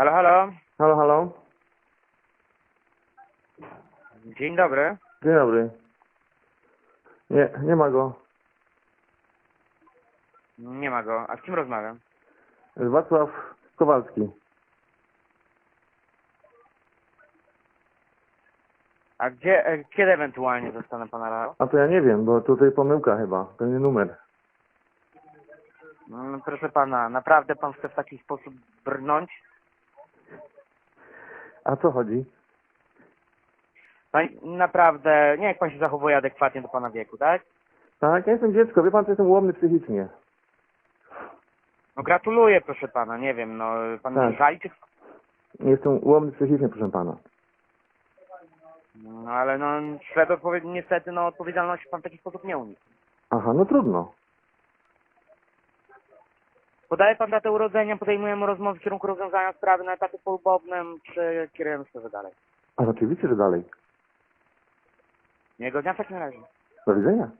Halo, halo. Halo, halo. Dzień dobry. Dzień dobry. Nie, nie ma go. Nie ma go. A z kim rozmawiam? Wacław Kowalski. A gdzie, e, kiedy ewentualnie zostanę pana rał? A to ja nie wiem, bo tutaj pomyłka chyba. To nie numer. Mm, Proszę pana, naprawdę pan chce w taki sposób brnąć? A co chodzi? Pan, naprawdę, nie jak pan się zachowuje adekwatnie do pana wieku, tak? Tak, ja jestem dziecko. Wie pan, że jestem ułomny psychicznie. No gratuluję, proszę pana, nie wiem, no pan Tak. się żali, czy... Jestem ułomny psychicznie, proszę pana. No ale no, śled odpowiedzi, niestety, no odpowiedzialności pan w taki sposób nie uniknie. Aha, no trudno. Podaje pan datę urodzenia, podejmujemy rozmowę w kierunku rozwiązania sprawy na etapie polubownym, czy kierujemy sprawę dalej? A rzeczywiście, że dalej. Miłego dnia w takim razie. Do widzenia.